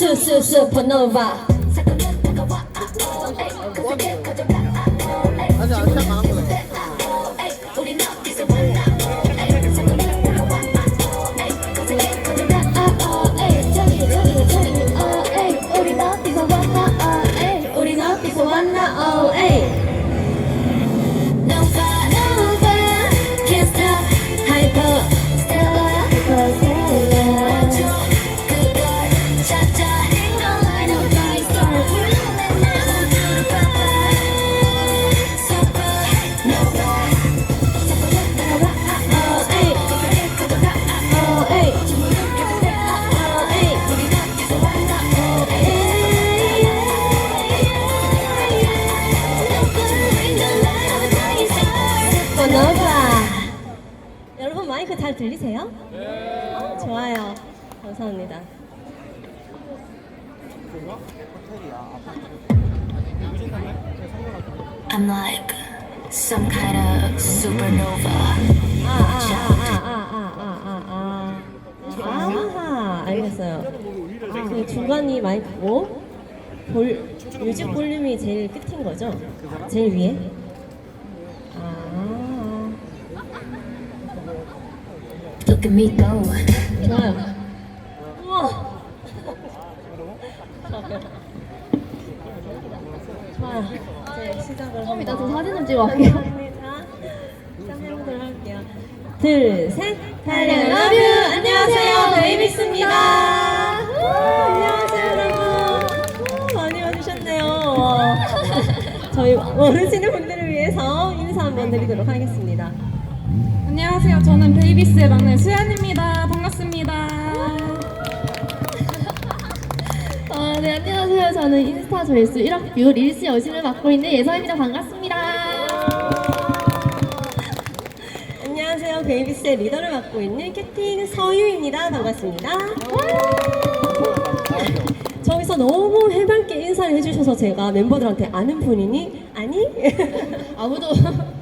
수수수 슈퍼노바. 잠깐만 다가와 아, 에이, 그새 커져가 아, 에이, 아, 잘 들리세요? 네. 좋아요. 감사합니다. I'm like some kind of supernova. 아 아 아 아 아 아 아 아하 알겠어요. 그 중간이 마이크고 볼 뮤직 볼륨이 제일 끝인 거죠? 제일 위에? Look at me go. 좋아요. 우와. 좋아요. 이제 시작을 좀 이따 저 한번 사진 좀 찍어 갈게요. 감사합니다. 시작 해보도록 할게요. 둘, 셋. 달려, 달려, 러브! 러브! 안녕하세요, 안녕하세요. 베이비스입니다. 베이비스입니다. 우, 안녕하세요, 여러분. 우, 많이 와주셨네요. 와. 저희 모르시는 분들을 위해서 인사 한번 드리도록 하겠습니다. 안녕하세요. 저는 베이비스의 막내 수연입니다. 반갑습니다. 아, 네, 안녕하세요. 저는 인스타 조회수 1억 뷰 릴스 여신을 맡고 있는 예서입니다. 반갑습니다. 안녕하세요. 베이비스의 리더를 맡고 있는 캡틴 서유입니다. 반갑습니다. 저기서 너무 해맑게 인사를 해주셔서 제가 멤버들한테 아는 분이니? 아니? 아무도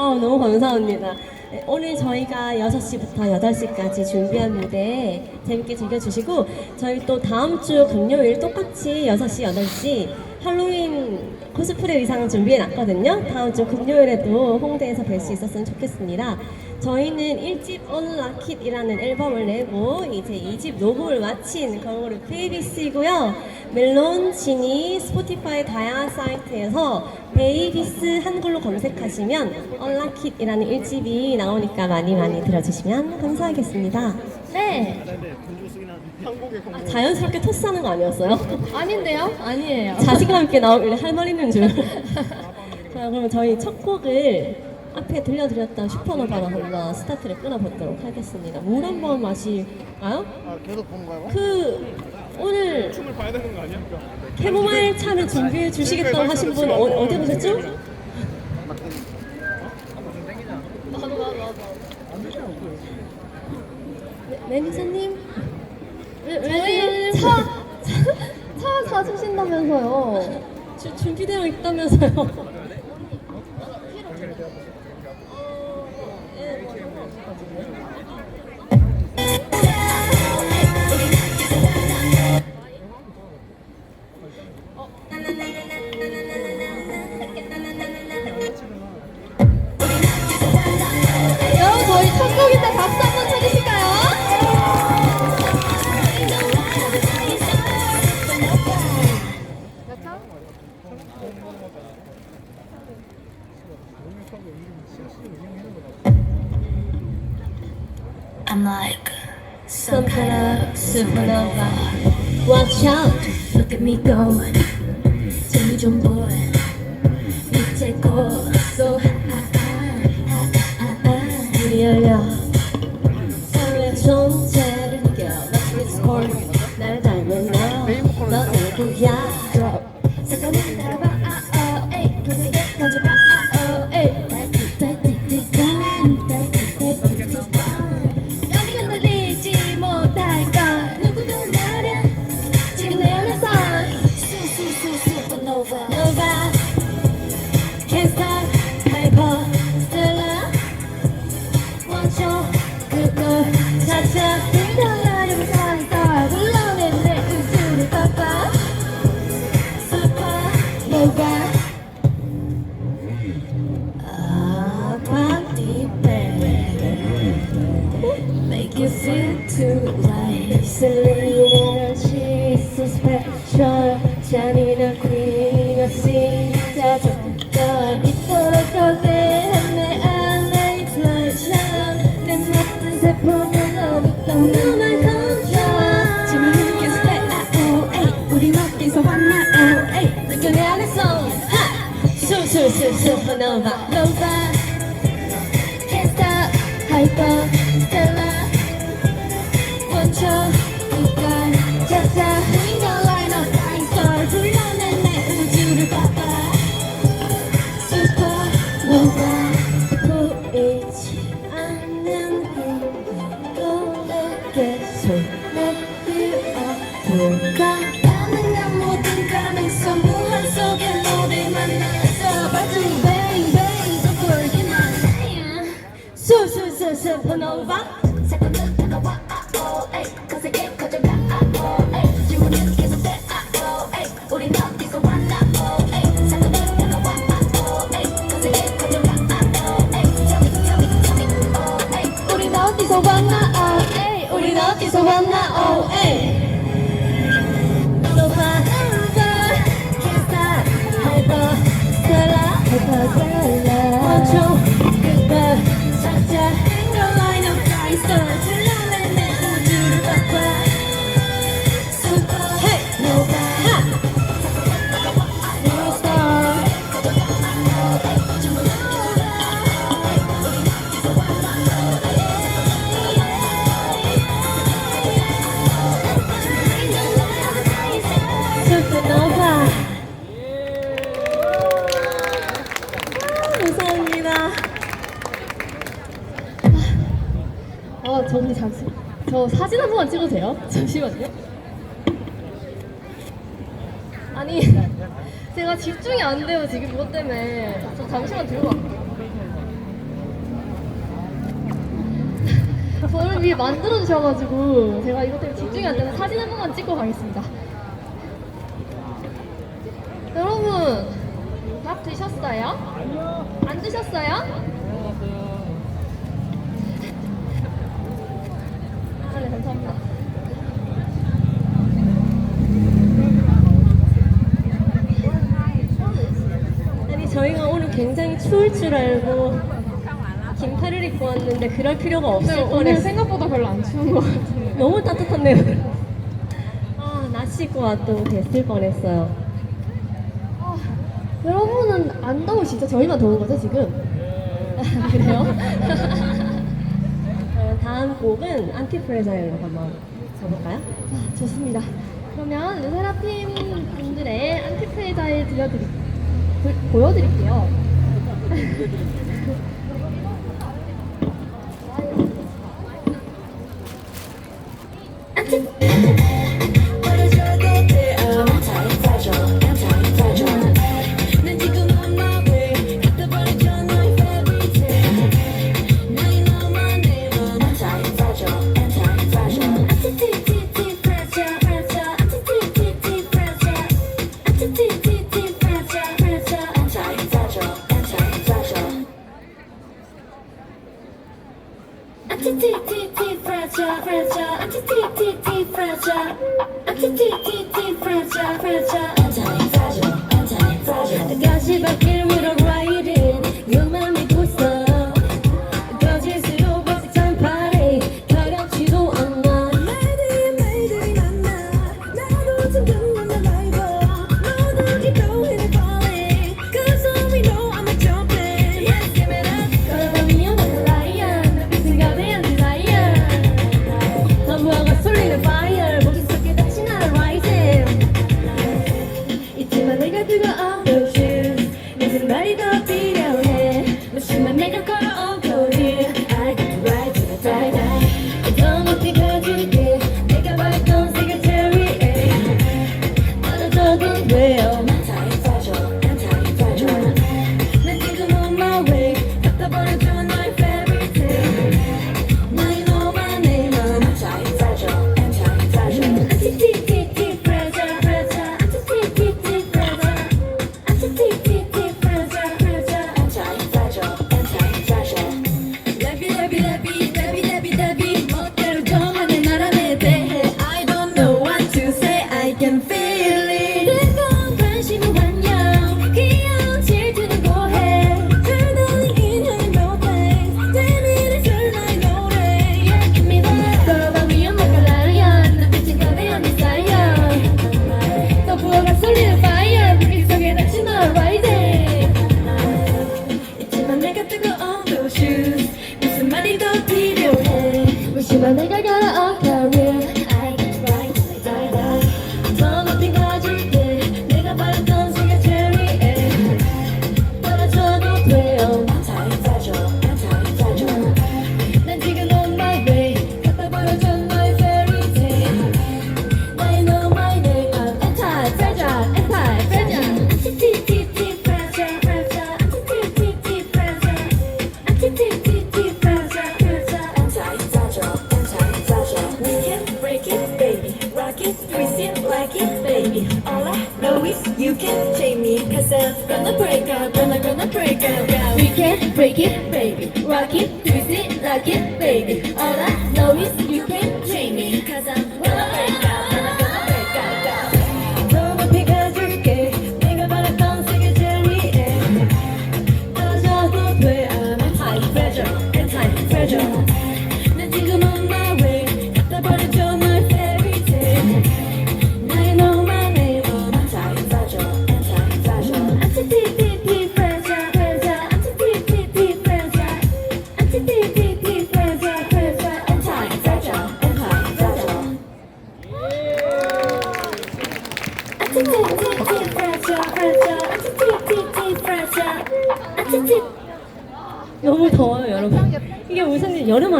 어, 너무 감사합니다. 네, 오늘 저희가 6시부터 8시까지 준비한 무대 재밌게 즐겨주시고 저희 또 다음 주 금요일 똑같이 6시, 8시 할로윈 코스프레 의상 준비해놨거든요. 다음 주 금요일에도 홍대에서 뵐 수 있었으면 좋겠습니다. 저희는 1집 언라킷이라는 앨범을 내고 이제 2집 녹음을 마친 걸그룹 베이비스이고요. 멜론, 지니, 스포티파이 다양한 사이트에서 베이비스 한글로 검색하시면 언라킷이라는 1집이 나오니까 많이 많이 들어주시면 감사하겠습니다. 네. 아, 자연스럽게 토스하는 거 아니었어요? 아닌데요? 아니에요. 자신감 있게 나오길래 할 말 있는 줄. 자, 그러면 저희 첫 곡을 앞에 들려드렸던 슈퍼노바로 한번 스타트를 끊어보도록 하겠습니다. 물 한 번 마실까요? 아, 계속 본 거야? 그 오늘 춤을 봐야 되는 거 아니야? 캐모마일 차를 준비해 주시겠다고 하신 분 어, 어디 보셨죠? 나도 나도 나도. 네, 매니저님? 저희 차, 차, 차 사주신다면서요. 주, 준비되어 있다면서요? 고소 문이 열려. Selena, she's so special. 잔인한 queen, 진짜 좋다. 이토록 거대한 내 안에 플러션 내 모든 세포는 너무 너만 건져 지금 느껴 stay out 에이 우린 어디서 왔나 oh 에이 느껴 내 안에서 하 술술술 supernova. Nova Can't stop hyper 술술 저 사진 한 번만 찍어도 돼요? 잠시만요. 아니 제가 집중이 안 돼요 지금 이것 때문에 저 잠시만 들고 갈게요. 저를 위해 만들어 주셔가지고 제가 이것 때문에 집중이 안 돼서 사진 한 번만 찍고 가겠습니다. 여러분 밥 드셨어요? 안 드셨어요? 아, 네, 감사합니다. 아니 저희가 오늘 굉장히 추울 줄 알고 긴팔을 입고 왔는데 그럴 필요가 없을 근데 오늘 뻔했어요. 생각보다 별로 안 추운 것 같은데. 너무 따뜻한데요. 아, 낮 씻고 와도 됐을 뻔했어요. 아, 여러분은 안 더우시죠? 저희만 더운 거죠, 지금? 그래요? 어, 다음 곡은 안티프레자일로 한번 쳐볼까요? 아, 좋습니다. 그러면 르세라핌 분들의 안티프레자일 들려드리, 보, 보여드릴게요. like it, baby. All I know is you can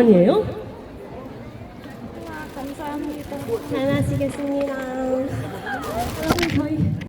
아니에요?